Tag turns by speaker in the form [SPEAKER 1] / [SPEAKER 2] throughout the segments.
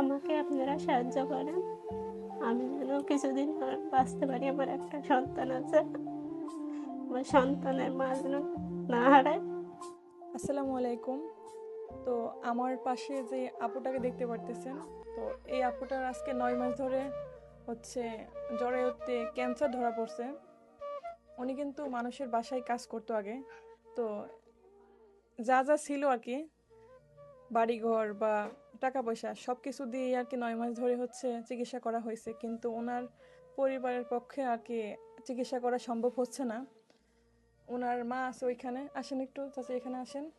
[SPEAKER 1] আমাকে আপনারা সাহায্য করেন। আমি যেন কিছুদিন বাঁচতে পারি, আমার একটা সন্তান আছে। আমার সন্তানের মা যেন না হারায়।
[SPEAKER 2] আসসালামু আলাইকুম। তো আমার পাশে যে আপুটাকে দেখতে পারতেছেন, তো এই আপুটার আজকে নয় মাস ধরে হচ্ছে জরায়ুতে ক্যান্সার ধরা পড়ছে। উনি কিন্তু মানুষের বাসায় কাজ করতো আগে। তো যা যা ছিল আর কি, বাড়িঘর বা টাকা পয়সা সব কিছু দিয়ে আর কি নয় মাস ধরে হচ্ছে চিকিৎসা করা হয়েছে। কিন্তু ওনার পরিবারের পক্ষে আর কি চিকিৎসা করা সম্ভব হচ্ছে না। ওনার মা আছে ওইখানে। আসেন একটু, চাচি এখানে আসেন।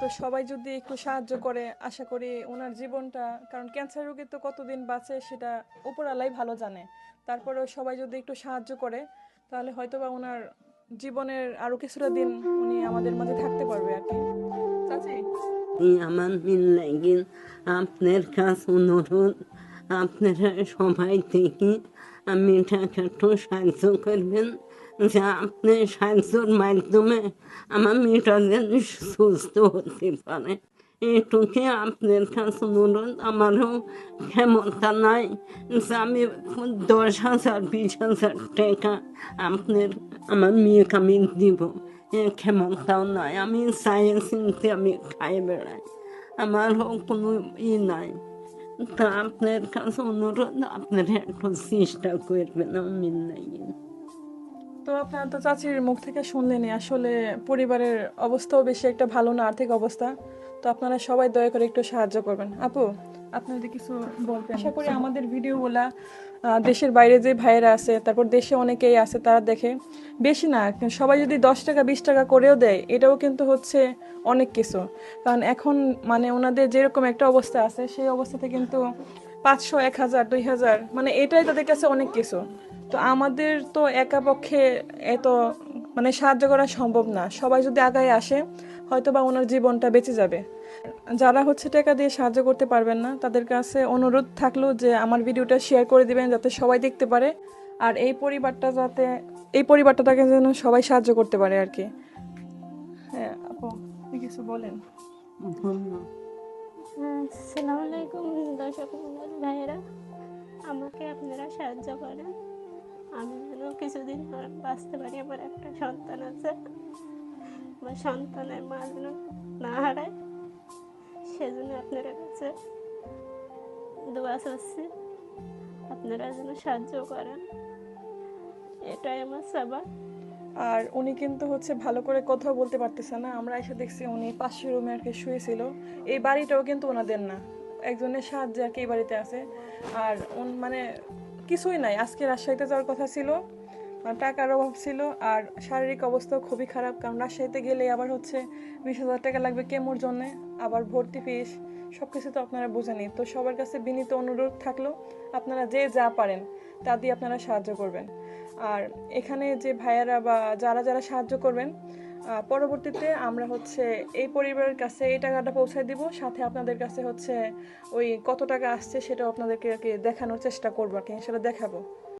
[SPEAKER 2] তো সবাই যদি একটু সাহায্য করে, আশা করি ওনার জীবনটা, কারণ ক্যান্সার রোগী তো কতদিন বাঁচে সেটা উপরালাই ভালো জানে। তারপরেও সবাই যদি একটু সাহায্য করে, তাহলে হয়তোবা ওনার জীবনের আরও কিছুটা দিন উনি আমাদের মাঝে থাকতে পারবে আর কি।
[SPEAKER 3] আমার মিল লাগিন আপনার কাছে অনুরোধ, আপনারা সবাই থেকে আমি টাকা একটু সাহায্য করবেন, যে আপনি সাহায্যের মাধ্যমে আমার মেয়েটা যেন সুস্থ হতে পারে। এটুকু আপনার কাছে অনুরোধ, আমারও ক্ষমতা নাই যে আমি দশ হাজার, বিশ হাজার টাকা আপনার, আমার মেয়েকে আমি দিব। ক্ষমতাও নাই আমি চাইয়ে চিনতে আমি খাই বেড়াই আমারও কোনো ই নাই তা আপনার কাছে অনুরোধ আপনার একটু চেষ্টা করবেন আমি নাই
[SPEAKER 2] তো আপনার তো চাচির মুখ থেকে শুনলেনি আসলে পরিবারের অবস্থাও বেশি একটা ভালো না, আর্থিক অবস্থা? তো আপনারা সবাই দয়া করে একটু সাহায্য করবেন। আপু? আপনাদের কিছু বলতেন আশা করি আমাদের ভিডিওগুলা দেশের বাইরে যে ভাইয়েরা আছে তারপর দেশে অনেকেই আছে তারা দেখে। বেশি না সবাই যদি দশ টাকা বিশ টাকা করেও দেয় এটাও কিন্তু হচ্ছে অনেক কিছু। কারণ এখন মানে ওনাদের যেরকম একটা অবস্থা আছে সেই অবস্থাতে কিন্তু পাঁচশো এক হাজার দুই হাজার মানে এটাই তাদের কাছে অনেক কিছু। তো আমাদের তো একা পক্ষে এত মানে সাহায্য করা সম্ভব না। সবাই যদি আগায় আসে হয়তো বা ওনার জীবনটা বেঁচে যাবে। যারা হচ্ছে টাকা দিয়ে সাহায্য করতে পারবেন না, তাদের কাছে অনুরোধ থাকল যে আমার ভিডিওটা শেয়ার করে দিবেন যাতে সবাই দেখতে পারে। আর এই পরিবারটা যাতে, এই পরিবারটাকে যেন সবাই সাহায্য করতে পারে আর কি। হ্যাঁ আপু, আপনি কিছু বলেন।
[SPEAKER 1] আসসালামু আলাইকুম আমাকে আপনারা সাহায্য করেন। আমি যেন কিছুদিন বাঁচতে পারি, আমার একটা সন্তান আছে। আমার সন্তানের মা যেন না হারায়। সেজন্য আপনারা কাছে দোয়া চাচ্ছি। আপনারা যেন সাহায্য করেন। এটাই আমার সবার।
[SPEAKER 2] আর উনি কিন্তু হচ্ছে ভালো করে কথাও বলতে পারতেছে না। আমরা এসে দেখছি উনি পাশের রুমে আর কি শুয়েছিল এই বাড়িটাও কিন্তু ওনাদের না। একজনের সাহায্যে আর কি এই বাড়িতে আছে। আর মানে কিছুই নাই। আজকে রাজশাহীতে যাওয়ার কথা ছিল। টাকার অভাব ছিল আর শারীরিক অবস্থাও খুবই খারাপ। কারণ রাজশাহীতে গেলে আবার হচ্ছে বিশ হাজার টাকা লাগবে কেমোর জন্যে, আবার ভর্তি ফিস সব কিছু তো আপনারা বুঝেনি তো সবার কাছে বিনীত অনুরোধ থাকল, আপনারা যে যা পারেন, তা দিয়ে আপনারা সাহায্য করবেন। আর এখানে যে ভাইয়ারা বা যারা যারা সাহায্য করবেন পরবর্তীতে আমরা হচ্ছে এই পরিবারের কাছে এই টাকাটা পৌঁছায় দিব। সাথে আপনাদের কাছে হচ্ছে ওই কত টাকা আসছে সেটাও আপনাদেরকে দেখানোর চেষ্টা করব আর কি সেটা দেখাবো।